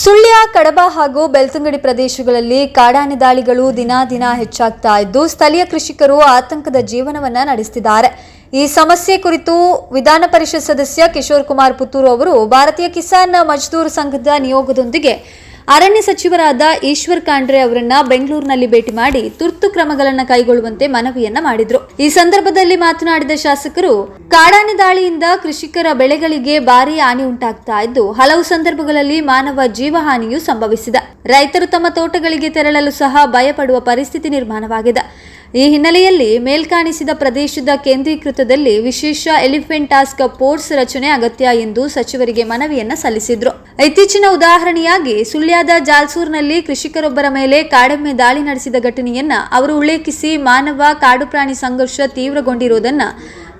ಸುಳ್ಯ, ಕಡಬ ಹಾಗೂ ಬೆಳ್ತಂಗಡಿ ಪ್ರದೇಶಗಳಲ್ಲಿ ಕಾಡಾನೆ ದಾಳಿಗಳು ದಿನ ದಿನ ಹೆಚ್ಚಾಗ್ತಾ ಇದ್ದು, ಸ್ಥಳೀಯ ಕೃಷಿಕರು ಆತಂಕದ ಜೀವನವನ್ನ ನಡೆಸುತ್ತಿದ್ದಾರೆ ಈ ಸಮಸ್ಯೆ ಕುರಿತು ವಿಧಾನ ಪರಿಷತ್ ಸದಸ್ಯ ಕಿಶೋರ್ ಕುಮಾರ್ ಪುತ್ತೂರು ಅವರು ಭಾರತೀಯ ಕಿಸಾನ್ ಮಜ್ದೂರ್ ಸಂಘದ ನಿಯೋಗದೊಂದಿಗೆ ಅರಣ್ಯ ಸಚಿವರಾದ ಈಶ್ವರ್ ಖಾಂಡ್ರೆ ಅವರನ್ನ ಬೆಂಗಳೂರಿನಲ್ಲಿ ಭೇಟಿ ಮಾಡಿ ತುರ್ತು ಕ್ರಮಗಳನ್ನು ಕೈಗೊಳ್ಳುವಂತೆ ಮನವಿಯನ್ನ ಮಾಡಿದ್ರು. ಈ ಸಂದರ್ಭದಲ್ಲಿ ಮಾತನಾಡಿದ ಶಾಸಕರು, ಕಾಡಾನೆ ದಾಳಿಯಿಂದ ಕೃಷಿಕರ ಬೆಳೆಗಳಿಗೆ ಭಾರಿ ಹಾನಿ ಉಂಟಾಗ್ತಾ ಇದ್ದು, ಹಲವು ಸಂದರ್ಭಗಳಲ್ಲಿ ಮಾನವ ಜೀವಹಾನಿಯೂ ಸಂಭವಿಸಿದೆ. ರೈತರು ತಮ್ಮ ತೋಟಗಳಿಗೆ ತೆರಳಲು ಸಹ ಭಯಪಡುವ ಪರಿಸ್ಥಿತಿ ನಿರ್ಮಾಣವಾಗಿದೆ. ಈ ಹಿನ್ನೆಲೆಯಲ್ಲಿ ಮೇಲ್ಕಾಣಿಸಿದ ಪ್ರದೇಶದ ಕೇಂದ್ರೀಕೃತದಲ್ಲಿ ವಿಶೇಷ ಎಲಿಫೆಂಟ್ ಟಾಸ್ಕ್ ಫೋರ್ಸ್ ರಚನೆ ಅಗತ್ಯ ಎಂದು ಸಚಿವರಿಗೆ ಮನವಿಯನ್ನ ಸಲ್ಲಿಸಿದ್ರು. ಇತ್ತೀಚಿನ ಉದಾಹರಣೆಯಾಗಿ ಸುಳ್ಯದ ಜಾಲ್ಸೂರ್ನಲ್ಲಿ ಕೃಷಿಕರೊಬ್ಬರ ಮೇಲೆ ಕಾಡೆಮ್ಮೆ ದಾಳಿ ನಡೆಸಿದ ಘಟನೆಯನ್ನ ಅವರು ಉಲ್ಲೇಖಿಸಿ ಮಾನವ ಕಾಡು ಪ್ರಾಣಿ ಸಂಘರ್ಷ ತೀವ್ರಗೊಂಡಿರುವುದನ್ನ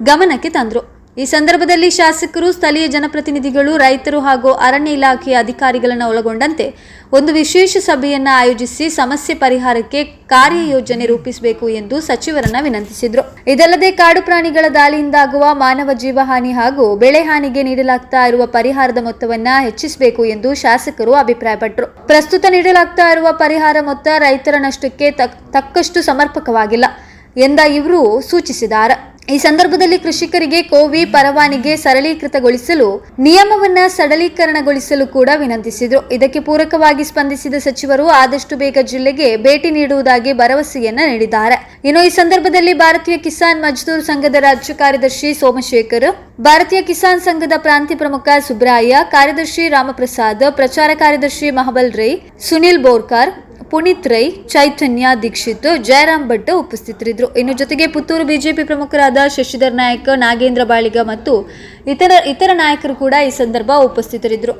ಗಮನಕ್ಕೆ ತಂದ್ರು. ಈ ಸಂದರ್ಭದಲ್ಲಿ ಶಾಸಕರು, ಸ್ಥಳೀಯ ಜನಪ್ರತಿನಿಧಿಗಳು, ರೈತರು ಹಾಗೂ ಅರಣ್ಯ ಇಲಾಖೆಯ ಅಧಿಕಾರಿಗಳನ್ನು ಒಳಗೊಂಡಂತೆ ಒಂದು ವಿಶೇಷ ಸಭೆಯನ್ನು ಆಯೋಜಿಸಿ ಸಮಸ್ಯೆ ಪರಿಹಾರಕ್ಕೆ ಕಾರ್ಯಯೋಜನೆ ರೂಪಿಸಬೇಕು ಎಂದು ಸಚಿವರನ್ನ ವಿನಂತಿಸಿದರು. ಇದಲ್ಲದೆ ಕಾಡು ಪ್ರಾಣಿಗಳ ದಾಳಿಯಿಂದಾಗುವ ಮಾನವ ಜೀವಹಾನಿ ಹಾಗೂ ಬೆಳೆ ಹಾನಿಗೆ ನೀಡಲಾಗ್ತಾ ಇರುವ ಪರಿಹಾರದ ಮೊತ್ತವನ್ನ ಹೆಚ್ಚಿಸಬೇಕು ಎಂದು ಶಾಸಕರು ಅಭಿಪ್ರಾಯಪಟ್ಟರು ಪ್ರಸ್ತುತ ನೀಡಲಾಗ್ತಾ ಇರುವ ಪರಿಹಾರ ಮೊತ್ತ ರೈತರ ನಷ್ಟಕ್ಕೆ ತಕ್- ತಕ್ಕಷ್ಟು ಸಮರ್ಪಕವಾಗಿಲ್ಲ ಎಂದ ಇವರು ಸೂಚಿಸಿದ್ದಾರೆ ಈ ಸಂದರ್ಭದಲ್ಲಿ ಕೃಷಿಕರಿಗೆ ಕೋವಿ ಪರವಾನಿಗೆ ಸರಳೀಕೃತಗೊಳಿಸಲು, ನಿಯಮವನ್ನ ಸರಳೀಕರಣಗೊಳಿಸಲು ಕೂಡ ವಿನಂತಿಸಿದರು. ಇದಕ್ಕೆ ಪೂರಕವಾಗಿ ಸ್ಪಂದಿಸಿದ ಸಚಿವರು ಆದಷ್ಟು ಬೇಗ ಜಿಲ್ಲೆಗೆ ಭೇಟಿ ನೀಡುವುದಾಗಿ ಭರವಸೆಯನ್ನ ನೀಡಿದ್ದಾರೆ. ಇನ್ನು ಈ ಸಂದರ್ಭದಲ್ಲಿ ಭಾರತೀಯ ಕಿಸಾನ್ ಮಜ್ದೂರ್ ಸಂಘದ ರಾಜ್ಯ ಕಾರ್ಯದರ್ಶಿ ಸೋಮಶೇಖರ್, ಭಾರತೀಯ ಕಿಸಾನ್ ಸಂಘದ ಪ್ರಾಂತ್ಯ ಪ್ರಮುಖ ಸುಬ್ರಾಯ, ಕಾರ್ಯದರ್ಶಿ ರಾಮಪ್ರಸಾದ್, ಪ್ರಚಾರ ಕಾರ್ಯದರ್ಶಿ ಮಹಬಲ್ ರೈ, ಸುನಿಲ್ ಬೋರ್ಕಾರ್ ಪುನೀತ್ ರೈ, ಚೈತನ್ಯ, ದೀಕ್ಷಿತ್, ಜಯರಾಮ್ ಭಟ್ ಉಪಸ್ಥಿತರಿದ್ದರು. ಇನ್ನು ಜೊತೆಗೆ ಪುತ್ತೂರು ಬಿಜೆಪಿ ಪ್ರಮುಖರಾದ ಶಶಿಧರ್ ನಾಯಕ್, ನಾಗೇಂದ್ರ ಬಾಳಿಗ ಮತ್ತು ಇತರ ಇತರ ನಾಯಕರು ಕೂಡ ಈ ಸಂದರ್ಭ ಉಪಸ್ಥಿತರಿದ್ದರು.